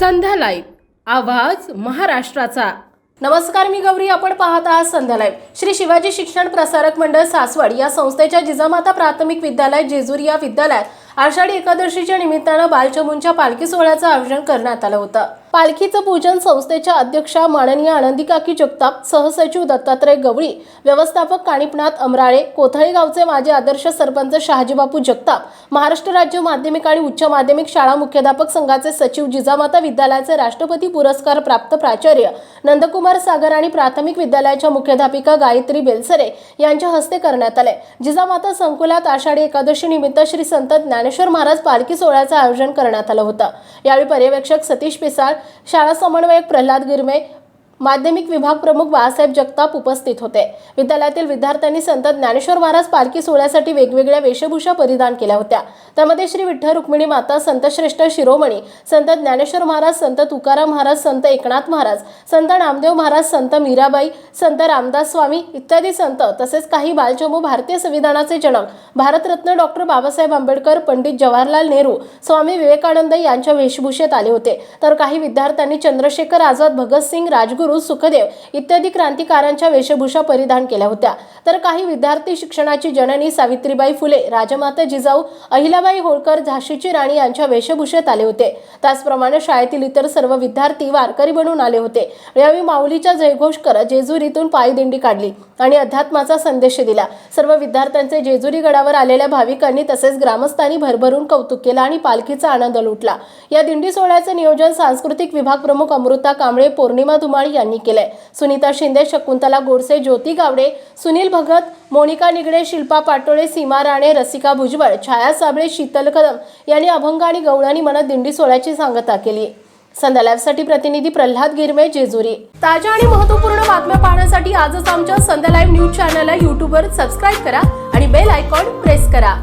संध्या live आवाज महाराष्ट्राचा. नमस्कार मी गौरी. आपण पाहत आहात संध्या लाईव्ह. श्री शिवाजी शिक्षण प्रसारक मंडळ सासवड या संस्थेच्या जिजामाता प्राथमिक विद्यालय जेजुरी या विद्यालयात आषाढी एकादशीच्या निमित्तानं बालचमूंच्या पालखी सोहळ्याचं आयोजन करण्यात आलं होतं. पालखीचं पूजन संस्थेच्या अध्यक्षा माननीय आनंदिकाकी जगताप सहसचिव दत्तात्रय गवळी व्यवस्थापक काणिपनाथ अमराळे कोथळे गावचे माजी आदर्श सरपंच शहाजीबापू जगताप महाराष्ट्र राज्य माध्यमिक आणि उच्च माध्यमिक शाळा मुख्याध्यापक संघाचे सचिव जिजामाता विद्यालयाचे राष्ट्रपती पुरस्कार प्राप्त प्राचार्य नंदकुमार सागर आणि प्राथमिक विद्यालयाच्या मुख्याध्यापिका गायत्री बेलसरे यांच्या हस्ते करण्यात आले. जिजामाता संकुलात आषाढी एकादशी निमित्त श्री संत ज्ञानेश्वर महाराज पालखी सोहळ्याचं आयोजन करण्यात आलं होतं. यावेळी पर्यवेक्षक सतीश पिसाळ शाळा समन्वयक प्रल्हाद गिरमे माध्यमिक विभाग प्रमुख बाळासाहेब जगताप उपस्थित होते. विद्यालयातील विद्यार्थ्यांनी संत ज्ञानेश्वर महाराज पालखी सोहळ्यासाठी वेगवेगळ्या वेशभूषा परिधान केल्या होत्या. त्यामध्ये श्री विठ्ठल रुक्मिणी माता संतश्रेष्ठ शिरोमणी संत ज्ञानेश्वर महाराज संत तुकाराम महाराज संत एकनाथ महाराज संत नामदेव महाराज संत मीराबाई संत रामदास स्वामी इत्यादी संत तसेच काही बालचमू भारतीय संविधानाचे जनक भारतरत्न डॉक्टर बाबासाहेब आंबेडकर पंडित जवाहरलाल नेहरू स्वामी विवेकानंद यांच्या वेशभूषेत आले होते. तर काही विद्यार्थ्यांनी चंद्रशेखर आझाद भगतसिंग राजगुरू सुखदेव इत्यादी क्रांतिकारांच्या वेशभूषा परिधान केल्या होत्या. तर काही विद्यार्थी शिक्षणाची जननी सावित्रीबाई फुले राजमाता जिजाऊ अहिल्याबाई होळकर झाशीची राणी यांच्या वेशभूषेत आले होते. त्याचप्रमाणे शाळेतील इतर सर्व विद्यार्थी वारकरी बनून आले होते. यावेळी माऊलीचा जयघोष करत जेजुरीतून पायदिंडी काढली आणि अध्यात्माचा संदेश दिला. सर्व विद्यार्थ्यांचे जेजुरी गडावर आलेल्या भाविकांनी तसेच ग्रामस्थांनी भरभरून कौतुक केलं आणि पालखीचा आनंद लुटला. या दिंडी सोहळ्याचे नियोजन सांस्कृतिक विभाग प्रमुख अमृता कांबळे पौर्णिमा धुमाळ यांनी केलंय. सुनीता शिंदे शकुंतला गोडसे ज्योती गावडे सुनील भगत मोनिका निगडे शिल्पा पाटोळे सीमा राणे रसिका भुजबळ छाया साबळे शीतल कदम यांनी अभंग आणि गवळणी म्हणत दिंडी सोहळ्याची सांगता केली. संध्या लाईव्हसाठी प्रतिनिधी प्रल्हाद गिरमे जेजुरी. ताज्या आणि महत्त्वपूर्ण बातम्या पाहण्यासाठी आजच आमच्या संध्या लाईव्ह न्यूज चॅनलला यूट्यूबवर सबस्क्राईब करा आणि बेल आयकॉन प्रेस करा.